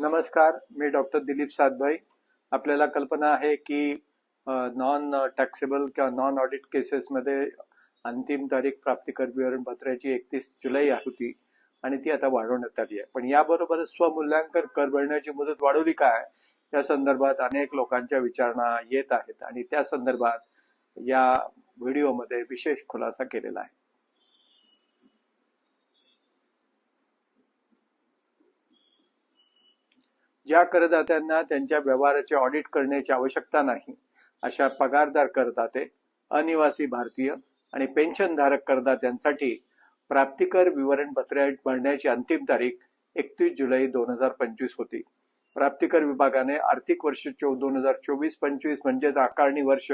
नमस्कार मी डॉक्टर दिलीप सातभाई. आपल्याला कल्पना आहे की नॉन टॅक्सेबल किंवा नॉन ऑडिट केसेसमध्ये अंतिम तारीख प्राप्तिकर विवरण पत्राची एकतीस जुलै होती आणि ती आता वाढवण्यात आली आहे. पण याबरोबरच स्वमूल्यांकन कर भरण्याची मुदत वाढवली काय या संदर्भात अनेक लोकांच्या विचारणा येत आहेत आणि त्या संदर्भात या व्हिडिओमध्ये विशेष खुलासा केलेला आहे. ज्या करदात्यांना त्यांच्या व्यवहाराचे ऑडिट करण्याची आवश्यकता नाही अशा पगारदार करदाते अनिवासी भारतीय आणि पेन्शनधारक करदात्यांसाठी प्राप्तिकर विवरण पत्रे भरण्याची अंतिम तारीख एकतीस जुलै दोन हजार पंचवीस होती. प्राप्तिकर विभागाने आर्थिक वर्ष दोन हजार चोवीस पंचवीस म्हणजेच आकारणी वर्ष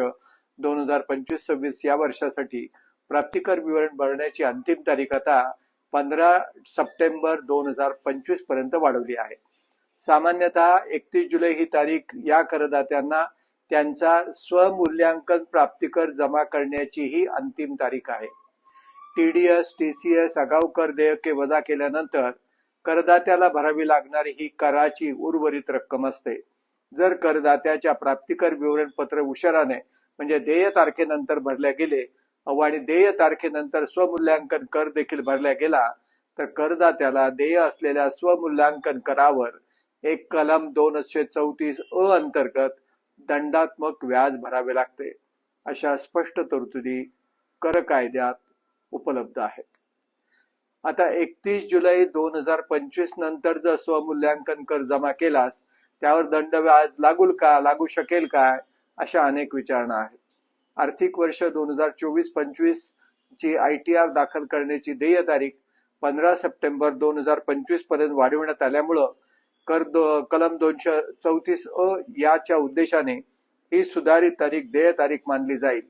दोन हजार पंचवीस सव्वीस या वर्षासाठी प्राप्तिकर विवरण भरण्याची अंतिम तारीख आता पंधरा सप्टेंबर दोन हजार पंचवीसपर्यंत वाढवली आहे. सामान्यतः एकतीस जुलै ही तारीख या करदात्यांना त्यांचा स्वमूल्यांकन प्राप्तिकर जमा करण्याची ही अंतिम तारीख आहे. टीडीएस टीसीएस आगाऊ कर देयके वजा केल्यानंतर करदात्याला भरावी लागणारी ही कराची उर्वरित रक्कम असते. जर करदात्याच्या प्राप्तिकर विवरणपत्र उशिराने म्हणजे देय तारखेनंतर भरल्या गेले आणि देय तारखेनंतर स्वमूल्यांकन कर देखील भरल्या गेला तर करदात्याला देय असलेल्या स्वमूल्यांकन करावर एक कलम दोनशे चौतीस अ अंतर्गत दंडात्मक व्याज भरावे लागते. अशा स्पष्ट तरतुदी कर कायद्यात उपलब्ध आहेत. आता एकतीस जुलै दोन हजार पंचवीस नंतर जर स्वमूल्यांकन कर जमा केलास त्यावर दंड व्याज लागू का लागू शकेल काय अशा अनेक विचारणा आहेत. आर्थिक वर्ष दोन हजार चोवीस पंचवीस ची आय टी आर दाखल करण्याची देय तारीख पंधरा सप्टेंबर दोन हजार पंचवीसपर्यंत वाढविण्यात आल्यामुळं कर दो, कलम दोनशे चौतीस अ याच्या उद्देशाने ही सुधारित तारीख देय तारीख मानली जाईल.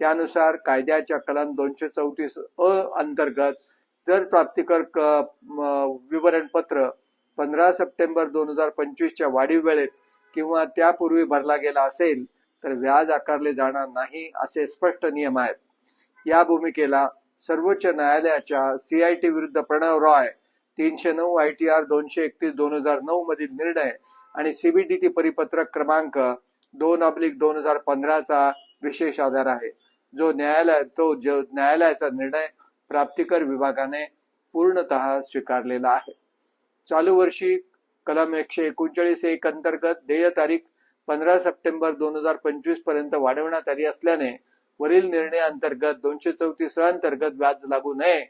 त्यानुसार कायद्याच्या कलम दोनशे चौतीस अ अंतर्गत जर प्राप्तिकर विवरणपत्र पंधरा सप्टेंबर दोन हजार पंचवीसच्या वाढीव वेळेत किंवा त्यापूर्वी भरला गेला असेल तर व्याज आकारले जाणार नाही असे स्पष्ट नियम आहेत. या भूमिकेला सर्वोच्च न्यायालयाच्या सीआयटी विरुद्ध प्रणव रॉय तीनशे नऊ आय टी आर दोनशे एकतीस दोन हजार नऊ मधील निर्णय आणि सीबीडीटी परिपत्रक क्रमांक दोन अब्लिक दोन हजार पंधराचा विशेष आधार आहे. जो न्यायालय तो जो न्यायालयाचा निर्णय प्राप्तिकर विभागाने पूर्णतः स्वीकारलेला आहे. चालू वर्षी कलम एकशे एकोणचाळीस एक अंतर्गत देय तारीख पंधरा सप्टेंबर दोन हजार पंचवीसपर्यंत वाढवण्यात आली असल्याने वरील निर्णय अंतर्गत दोनशे चौतीस अंतर्गत व्याज लागू नये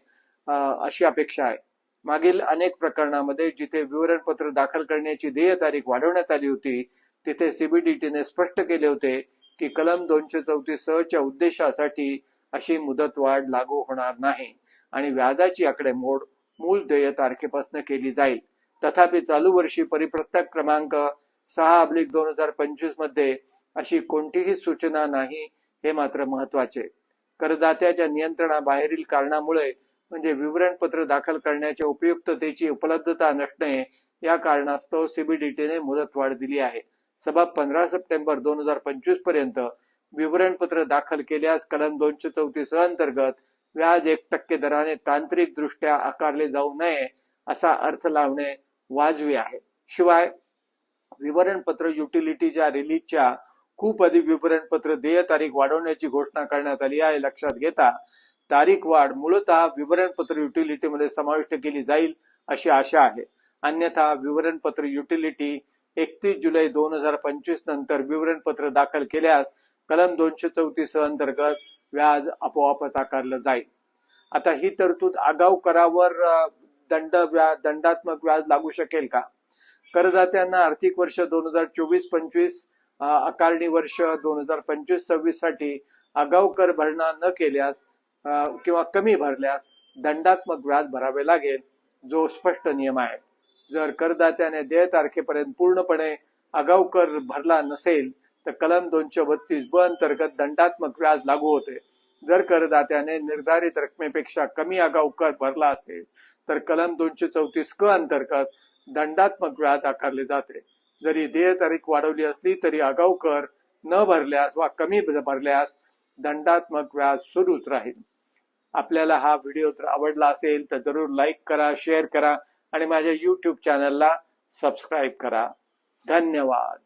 अशी अपेक्षा आहे. मागील अनेक प्रकरणामध्ये जिथे विवरणपत्र दाखल करण्याची देय तारीख वाढवण्यात आली होती तिथे सीबीडीटीने स्पष्ट केले होते की कलम दोनशे चौतीस सहच्या उद्देशासाठी अशी मुदतवाढ लागू होणार नाही आणि व्याजाची आकडेमोड मूळ देय तारखेपासून केली जाईल. तथापि चालू वर्षी परिपत्रक क्रमांक सहा अब्लिक दोन हजार पंचवीसमध्ये अशी कोणतीही सूचना नाही हे मात्र महत्त्वाचे करदात्याच्या नियंत्रणाबाहेरील कारणामुळे म्हणजे विवरणपत्र दाखल करण्याच्या उपयुक्ततेची उपलब्धता नसणे या कारणास्तव सीबीडीटीने मुदतवाढ दिली आहे. सभा पंधरा सप्टेंबर दोन हजार पंचवीसपर्यंत विवरणपत्र दाखल केल्यास कलम दोनशे चौतीस अंतर्गत व्याज एक टक्के दराने तांत्रिक दृष्ट्या आकारले जाऊ नये असा अर्थ लावणे वाजवी आहे. शिवाय विवरणपत्र युटिलिटीच्या रिलीजच्या खूप अधिक विवरणपत्र देय तारीख वाढवण्याची घोषणा करण्यात आली आहे. लक्षात घेता तारीख वाढ मूळतः विवरणपत्र युटिलिटीमध्ये समाविष्ट केली जाईल अशी आशा आहे. अन्यथा विवरणपत्र युटिलिटी एकतीस जुलै दोन हजार पंचवीस नंतर विवरणपत्र दाखल केल्यास कलम दोनशे चौतीस अंतर्गत व्याज आपोआपच आकारलं जाईल. आता ही तरतूद आगाऊ करावर दंड व्याज दंडात्मक व्याज लागू शकेल का? करदात्यांना आर्थिक वर्ष दोन हजार चोवीस पंचवीस आकारणी वर्ष दोन हजार पंचवीस सव्वीससाठी आगाऊ कर भरणा न केल्यास किंवा कमी भरल्यास दंडात्मक व्याज भरावे लागेल जो स्पष्ट नियम आहे. जर करदात्याने देय तारखेपर्यंत पूर्णपणे आगाऊ कर भरला नसेल तर कलम दोनशे बत्तीस ब अंतर्गत दंडात्मक व्याज लागू होते. जर करदात्याने निर्धारित रकमेपेक्षा कमी आगाऊ कर भरला असेल तर कलम दोनशे चौतीस क अंतर्गत दंडात्मक व्याज आकारले जाते. जरी देय तारीख वाढवली असली तरी आगाऊ कर न भरल्यास वा कमी भरल्यास दंडात्मक व्याज सुरूच राहील. आपल्याला हा व्हिडिओ जर आवडला असेल तर जरूर लाईक करा शेअर करा आणि माझ्या युट्यूब चॅनलला सबस्क्राईब करा. धन्यवाद.